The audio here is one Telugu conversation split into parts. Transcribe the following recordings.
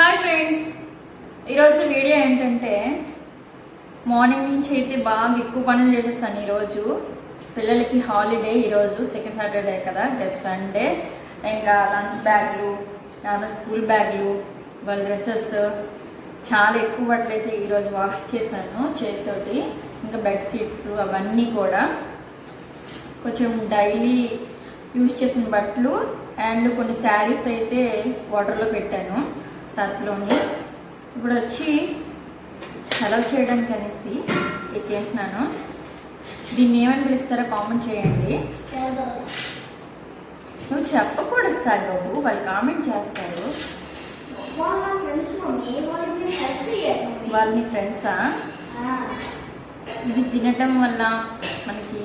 హాయ్ ఫ్రెండ్స్ ఈరోజు వీడియో ఏంటంటే మార్నింగ్ నుంచి అయితే బాగా ఎక్కువ పనులు చేసేసాను ఈరోజు. పిల్లలకి హాలిడే ఈరోజు సెకండ్ సాటర్డే కదా రేపు సండే ఇంకా లంచ్ బ్యాగ్లు నార్మల్ స్కూల్ బ్యాగ్లు వాళ్ళ డ్రెస్సెస్ చాలా ఎక్కువ బట్టలు అయితే ఈరోజు వాష్ చేశాను చేతితోటి. ఇంకా బెడ్ షీట్స్ అవన్నీ కూడా. కొంచెం డైలీ యూజ్ చేసిన బట్టలు. అండ్ కొన్ని శారీస్ అయితే వాటర్లో పెట్టాను. సర్ఫ్లోని ఇప్పుడు వచ్చి సెలవు చేయడానికి అనేసి ఎక్కేంటున్నాను దీన్ని ఏమని పిలుస్తారో కామెంట్ చేయండి. నువ్వు చెప్పకూడదు సార్ బాబు వాళ్ళు కామెంట్ చేస్తారు. వాళ్ళని ఫ్రెండ్సా? ఇది తినటం వల్ల మనకి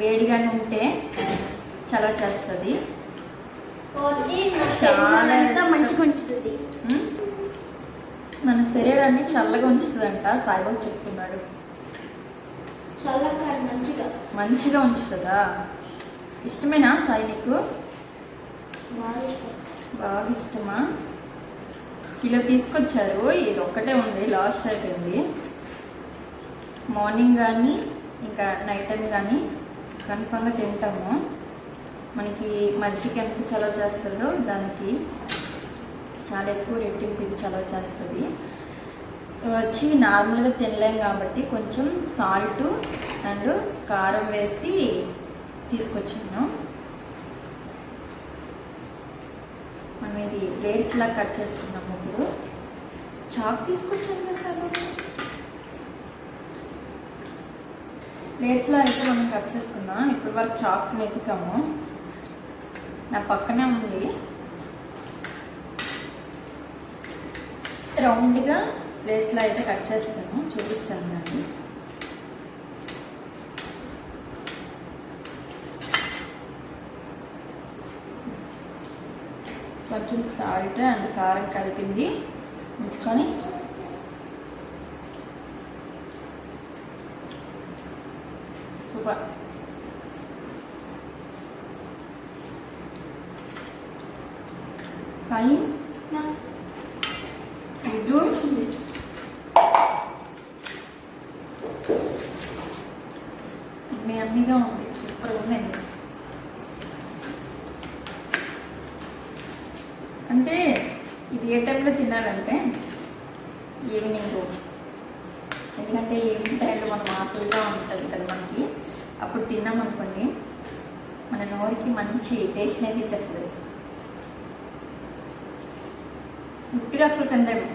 వేడిగానే ఉంటే చలవ చేస్తుంది. చాలా మంచిగా ఉంచుతుంది? మన శరీరాన్ని చల్లగా ఉంచుతుందంట సాయిబాబు చెప్తున్నాడు. చల్లగా మంచిగా. మంచిగా ఉంచుతుందా? ఇష్టమేనా సాయి నీకు? బాగా ఇష్టమా? కిలో తీసుకొచ్చారు ఇది ఒక్కటే ఉంది లాస్ట్ అయిపోయింది. మార్నింగ్ కానీ ఇంకా నైట్ టైం కానీ కన్ఫామ్గా తింటాము. మనకి మజ్జిగ ఎంత చలవ చేస్తుందో దానికి చాలా ఎక్కువ రెట్టింపు ఇది చలవ చేస్తుంది. వచ్చి నార్మల్గా తినలేం కాబట్టి కొంచెం సాల్ట్ అండ్ కారం వేసి తీసుకొచ్చాను. మనం ఇది లేయర్స్లా కట్ చేసుకున్నాము ఇప్పుడు. చాక్ తీసుకొచ్చాను కదా సార్ లేయర్స్ అయితే మనం కట్ చేసుకున్నాం ఇప్పుడు వరకు చాక్ వెతుకాము నా పక్కనే ఉంది. రౌండ్గా లేస్లో అయితే కట్ చేస్తాను చూపిస్తాను దాన్ని. కొంచెం సాల్ట్ అండ్ కారం కలిపింది ఉంచుకొని. సూపర్. సాయి గుడ్డు మీ అమ్మీగా ఉంది సూపర్ ఉందండి అంటే ఇది ఏ టైంలో తినాలంటే ఈవినింగ్ ఎందుకంటే ఈవినింగ్ టైంలో మనం ఆకలిగా ఉంటుంది కదా మనకి. అప్పుడు తిన్నామనుకోండి మన నోరుకి మంచి టేస్ట్ అయితే ఇచ్చేస్తుంది. ఉట్టిగా అసలు తినలేము